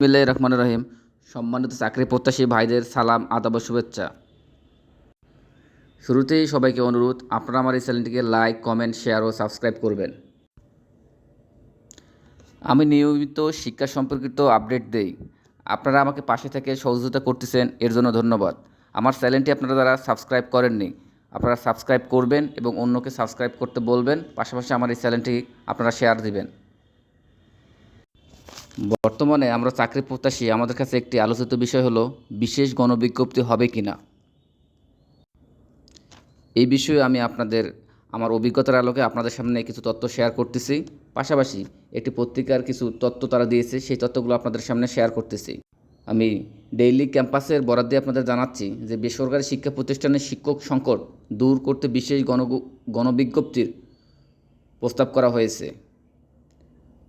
বিল্লাহ রহমান রহিম। সম্মানিত চাকরি প্রত্যাশী ভাইদের সালাম, আদাব শুভেচ্ছা। শুরুতেই সবাইকে অনুরোধ, আপনারা আমার এই চ্যানেলটিকে লাইক কমেন্ট শেয়ার ও সাবস্ক্রাইব করবেন। আমি নিয়মিত শিক্ষা সম্পর্কিত আপডেট দেই। আপনারা আমাকে পাশে থেকে সহযোগিতা করতেছেন, এর জন্য ধন্যবাদ। আমার চ্যানেলটি আপনারা যারা সাবস্ক্রাইব করেননি, আপনারা সাবস্ক্রাইব করবেন এবং অন্যকে সাবস্ক্রাইব করতে বলবেন, পাশাপাশি আমার এই চ্যানেলটি আপনারা শেয়ার দিবেন। বর্তমানে আমরা চাকরি প্রত্যাশী, আমাদের কাছে একটি আলোচিত বিষয় হলো, বিশেষ গণবিজ্ঞপ্তি হবে কি না এই বিষয়ে আমি আপনাদের, আমার অভিজ্ঞতার আলোকে আপনাদের সামনে কিছু তথ্য শেয়ার করতেছি। পাশাপাশি একটি পত্রিকার কিছু তথ্য তারা দিয়েছে, সেই তথ্যগুলো আপনাদের সামনে শেয়ার করতেছি। আমি ডেইলি ক্যাম্পাসের বরাদ দিয়ে আপনাদের জানাচ্ছি যে, বেসরকারি শিক্ষা প্রতিষ্ঠানের শিক্ষক সংকট দূর করতে বিশেষ গণ গণবিজ্ঞপ্তির প্রস্তাব করা হয়েছে।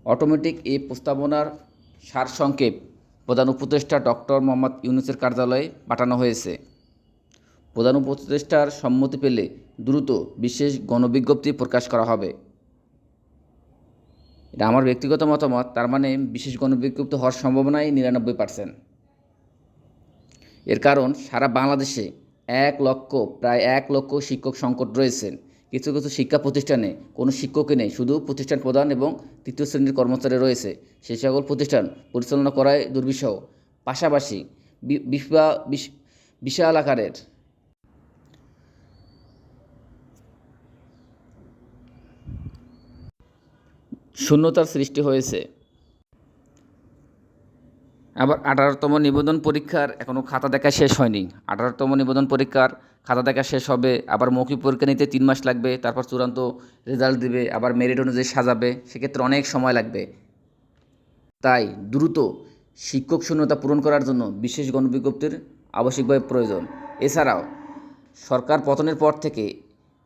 অটোমেটিক এই প্রস্তাবনার সারসংক্ষেপ প্রধান উপদেষ্টা ডক্টর মোহাম্মদ ইউনুসের কার্যালয়ে পাঠানো হয়েছে। প্রধান উপদেষ্টার সম্মতি পেলে দ্রুত বিশেষ গণবিজ্ঞপ্তি প্রকাশ করা হবে। এটা আমার ব্যক্তিগত মতামত, তার মানে বিশেষ গণবিজ্ঞপ্তি হওয়ার সম্ভাবনাই নিরানব্বই পার্সেন্ট এর কারণ সারা বাংলাদেশে এক লক্ষ, প্রায় এক লক্ষ শিক্ষক সংকট রয়েছেন কিছু কিছু শিক্ষা প্রতিষ্ঠানে কোনো শিক্ষকই নেই, শুধু প্রতিষ্ঠান প্রধান এবং তৃতীয় শ্রেণির কর্মচারী রয়েছে। সেই সকল প্রতিষ্ঠান পরিচালনা করায় দুর্বিষহ। পাশাপাশি বিশাল আকারের শূন্যতার সৃষ্টি হয়েছে। আবার আঠারোতম নিবেদন পরীক্ষার এখনও খাতা দেখা শেষ হয়নি। আঠারোতম নিবেদন পরীক্ষার খাতা দেখা শেষ হবে, আবার মৌখিক পরীক্ষা নিতে তিন মাস লাগবে, তারপর চূড়ান্ত রেজাল্ট দেবে, আবার মেরিট অনুযায়ী সাজাবে, সেক্ষেত্রে অনেক সময় লাগবে। তাই দ্রুত শিক্ষক শূন্যতা পূরণ করার জন্য বিশেষ গণবিজ্ঞপ্তির আবশ্যিকভাবে প্রয়োজন। এছাড়াও সরকার পতনের পর থেকে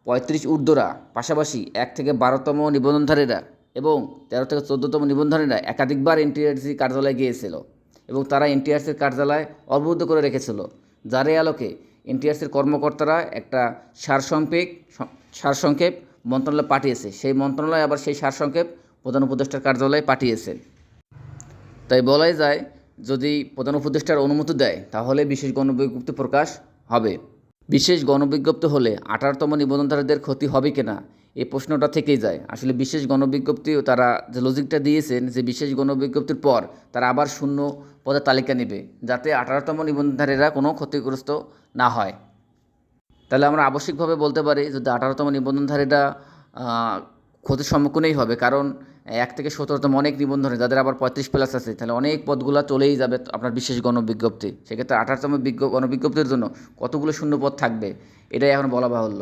পঁয়ত্রিশ ঊর্ধ্বরা, পাশাপাশি এক থেকে বারোতম নিবন্ধনধারীরা এবং তেরো থেকে চোদ্দোতম নিবন্ধনধারীরা একাধিকবার এনটিআরসি কার্যালয়ে গিয়েছিল এবং তারা এনটিআরসির কার্যালয় অবরুদ্ধ করে রেখেছিল, যার আলোকে এনটিআরসির কর্মকর্তারা একটা সারসংক্ষেপ সারসংক্ষেপ মন্ত্রণালয়ে পাঠিয়েছে। সেই মন্ত্রণালয় আবার সেই সারসংক্ষেপ প্রধান উপদেষ্টার কার্যালয়ে পাঠিয়েছে। তাই বলাই যায়, যদি প্রধান উপদেষ্টার অনুমতি দেয়, তাহলে বিশেষ গণবিজ্ঞপ্তি প্রকাশ হবে। বিশেষ গণবিজ্ঞপ্তি হলে আঠারোতম নিবন্ধনধারীদের ক্ষতি হবে কিনা, এই প্রশ্নটা থেকেই যায়। আসলে বিশেষ গণবিজ্ঞপ্তি তারা যে লজিকটা দিয়েছেন, যে বিশেষ গণবিজ্ঞপ্তির পর তারা আবার শূন্য পদের তালিকা নেবে, যাতে আঠারোতম নিবন্ধনধারীরা কোনো ক্ষতিগ্রস্ত না হয়। তাহলে আমরা আবশ্যিকভাবে বলতে পারি যদি আঠারোতম নিবন্ধনধারীরা ক্ষতির সম্মুখীনই হবে। কারণ, এক থেকে সতেরোতম অনেক নিবন্ধনে, যাদের আবার পঁয়ত্রিশ প্লাস আছে, তাহলে অনেক পদগুলো চলেই যাবে আপনার বিশেষ গণবিজ্ঞপ্তি। সেক্ষেত্রে আঠারোতম বিজ্ঞ, গণবিজ্ঞপ্তির জন্য কতগুলো শূন্য পদ থাকবে, এটাই এখন বলা বাহুল্য।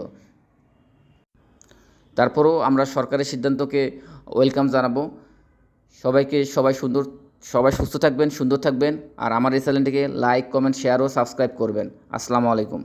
তারপরেও আমরা সরকারের সিদ্ধান্তকে ওয়েলকাম জানাব। সবাইকে সবাই সুন্দর সবাই সুস্থ থাকবেন, সুন্দর থাকবেন, আর আমার এই চ্যানেলটিকে লাইক কমেন্ট শেয়ার ও সাবস্ক্রাইব করবেন। আসসালামু আলাইকুম।